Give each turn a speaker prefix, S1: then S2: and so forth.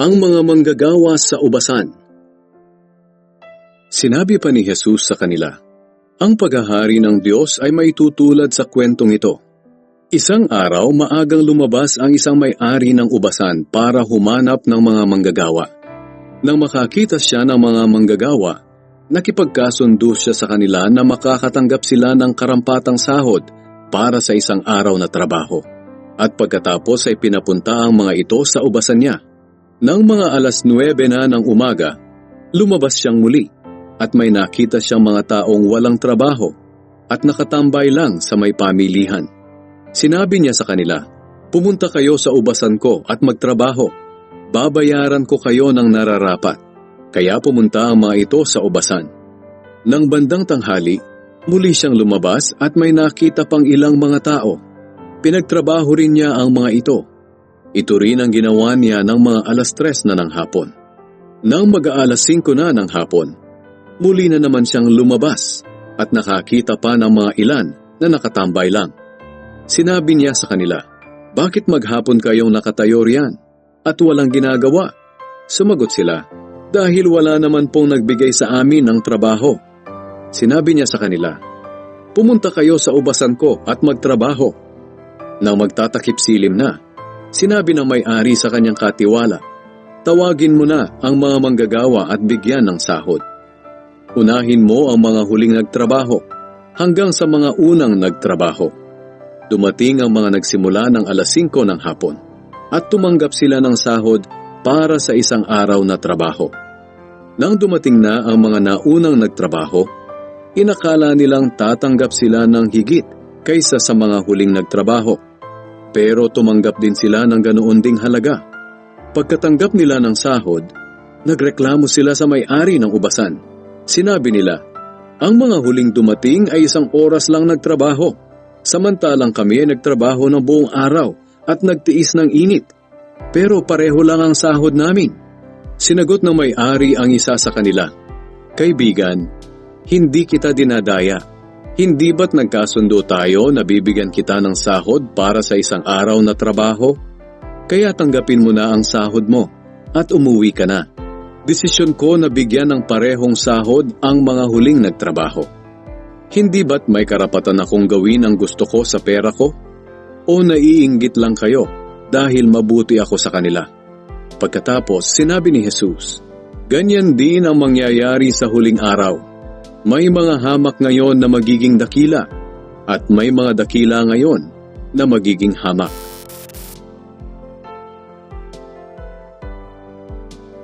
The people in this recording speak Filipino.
S1: Ang mga manggagawa sa ubasan. Sinabi pa ni Jesus sa kanila, Ang paghahari ng Diyos ay may tutulad sa kwentong ito. Isang araw, maagang lumabas ang isang may-ari ng ubasan para humanap ng mga manggagawa. Nang makakita siya ng mga manggagawa, nakipagkasundo siya sa kanila na makakatanggap sila ng karampatang sahod para sa isang araw na trabaho. At pagkatapos ay pinapunta ang mga ito sa ubasan niya. Nang mga alas 9 na ng umaga, lumabas siyang muli at may nakita siyang mga taong walang trabaho at nakatambay lang sa may pamilihan. Sinabi niya sa kanila, Pumunta kayo sa ubasan ko at magtrabaho. Babayaran ko kayo ng nararapat. Kaya pumunta ang mga ito sa ubasan. Nang bandang tanghali, muli siyang lumabas at may nakita pang ilang mga tao. Pinagtrabaho rin niya ang mga ito. Ito rin ang ginawa niya ng mga alas tres na ng hapon. Nang mag-aalas 5 na ng hapon, muli na naman siyang lumabas at nakakita pa ng mga ilan na nakatambay lang. Sinabi niya sa kanila, Bakit maghapon kayong nakatayo riyan at walang ginagawa? Sumagot sila, Dahil wala naman pong nagbigay sa amin ng trabaho. Sinabi niya sa kanila, Pumunta kayo sa ubasan ko at magtrabaho. Nang magtatakip silim na, sinabi ng may-ari sa kanyang katiwala, Tawagin mo na ang mga manggagawa at bigyan ng sahod. Unahin mo ang mga huling nagtrabaho hanggang sa mga unang nagtrabaho. Dumating ang mga nagsimula ng alas 5 ng hapon at tumanggap sila ng sahod para sa isang araw na trabaho. Nang dumating na ang mga naunang nagtrabaho, inakala nilang tatanggap sila ng higit kaysa sa mga huling nagtrabaho. Pero tumanggap din sila ng ganoon ding halaga. Pagkatanggap nila ng sahod, nagreklamo sila sa may-ari ng ubasan. Sinabi nila, ang mga huling dumating ay isang oras lang nagtrabaho, samantalang kami ay nagtrabaho ng buong araw at nagtiis ng init. Pero pareho lang ang sahod namin. Sinagot ng may-ari ang isa sa kanila, Kaibigan, hindi kita dinadaya. Hindi ba't nagkasundo tayo na bibigyan kita ng sahod para sa isang araw na trabaho? Kaya tanggapin mo na ang sahod mo at umuwi ka na. Desisyon ko na bigyan ng parehong sahod ang mga huling nagtrabaho. Hindi ba't may karapatan akong gawin ang gusto ko sa pera ko? O naiinggit lang kayo dahil mabuti ako sa kanila? Pagkatapos, sinabi ni Jesus, Ganyan din ang mangyayari sa huling araw. May mga hamak ngayon na magiging dakila at may mga dakila ngayon na magiging hamak.